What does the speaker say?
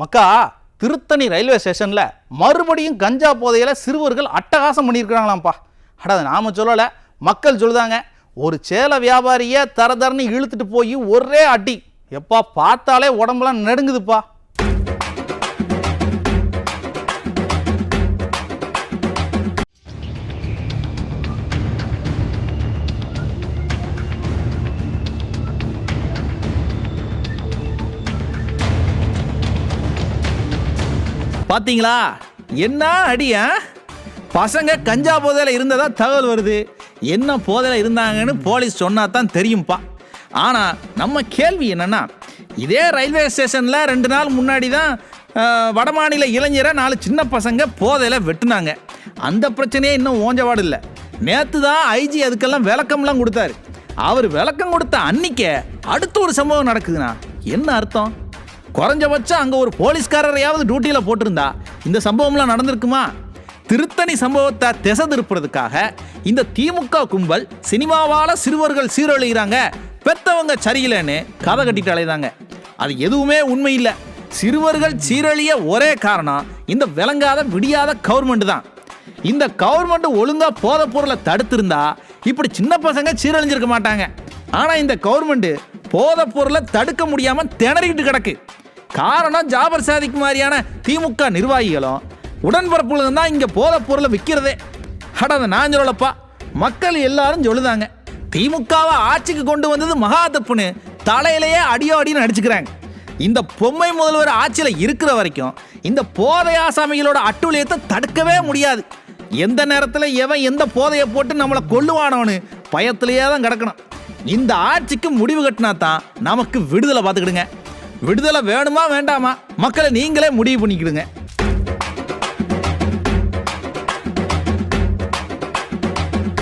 மக்கா Tiruttani railway ஸ்டேஷனில் மறுபடியும் கஞ்சா போதையில் சிறுவர்கள் அட்டகாசம் பண்ணியிருக்கிறாங்களாம்ப்பா. அட அதை நாம சொல்லலை. மக்கள் சொல்லுதாங்க ஒரு சேலை வியாபாரியை தர தரன்னு இழுத்துட்டு போய் ஒரே அடி. எப்பா பார்த்தாலே உடம்புலாம் நடுங்குதுப்பா. பாத்தீங்களா? என்ன அடியா பசங்க கஞ்சா போதையில் இருந்ததா தகவல் வருது? என்ன போதையில் இருந்தாங்கன்னு போலீஸ் சொன்னா தான் தெரியும்ப்பா ஆனால் நம்ம கேள்வி என்னன்னா இதே ரயில்வே ஸ்டேஷனில் ரெண்டு நாள் முன்னாடி தான் வடமாநில இளைஞரை நாலு சின்ன பசங்க போதையில் வெட்டுனாங்க. அந்த பிரச்சனையே இன்னும் ஓஞ்சவாடு இல்லை. நேற்று தான் ஐஜி அதுக்கெல்லாம் விளக்கம்லாம் கொடுத்தாரு. அவர் விளக்கம் கொடுத்த அன்னிக்கே அடுத்த ஒரு சம்பவம் நடக்குதுண்ணா. என்ன அர்த்தம்? குறைஞ்சபட்சம் அங்கே ஒரு போலீஸ்காரரையாவது டியூட்டியில் போட்டிருந்தா இந்த சம்பவம்லாம் நடந்திருக்குமா? திருத்தணி சம்பவத்தை திசை திருப்புறதுக்காக இந்த திமுக கும்பல் சினிமாவால் சிறுவர்கள் சீரழிகிறாங்க பெத்தவங்க சரியில்லைன்னு கதை கட்டிட்டு அலைதாங்க அது எதுவுமே உண்மை இல்லை. சிறுவர்கள் சீரழிய ஒரே காரணம் இந்த விளங்காத விடியாத கவர்மெண்ட் தான். இந்த கவர்மெண்ட் ஒழுங்கா போதை பொருளை தடுத்திருந்தா இப்படி சின்ன பசங்க சீரழிஞ்சிருக்க மாட்டாங்க. ஆனா இந்த கவர்மெண்ட் போதை பொருளை தடுக்க முடியாம திணறிக்கிட்டு கிடக்கு. காரணம் ஜாபர் சாதிக்கு மாதிரியான திமுக நிர்வாகிகளும் உடன்பரப்புகளும் தான் இங்கே போதை பொருளை விற்கிறதே அட அதை நான் சொல்லலப்பா. மக்கள் எல்லாரும் சொல்லுதாங்க. திமுகவை ஆட்சிக்கு கொண்டு வந்தது மகா தப்புன்னு தலையிலேயே அடியோ அடின்னு அடிச்சுக்கிறாங்க இந்த பொம்மை முதல்வர் ஆட்சியில் இருக்கிற வரைக்கும் இந்த போதை ஆசாமிகளோட அட்டுழியத்தை தடுக்கவே முடியாது. எந்த நேரத்தில் எவன் எந்த போதையை போட்டு நம்மளை கொள்ளுவானோன்னு பயத்திலேயே தான் கிடக்கணும். இந்த ஆட்சிக்கு முடிவு கட்டினா தான் நமக்கு விடுதலை பார்த்துக்கிடுங்க. விடுதலை வேணுமா வேண்டாமா? மக்களை நீங்களே முடிவு பண்ணிக்கிடுங்க.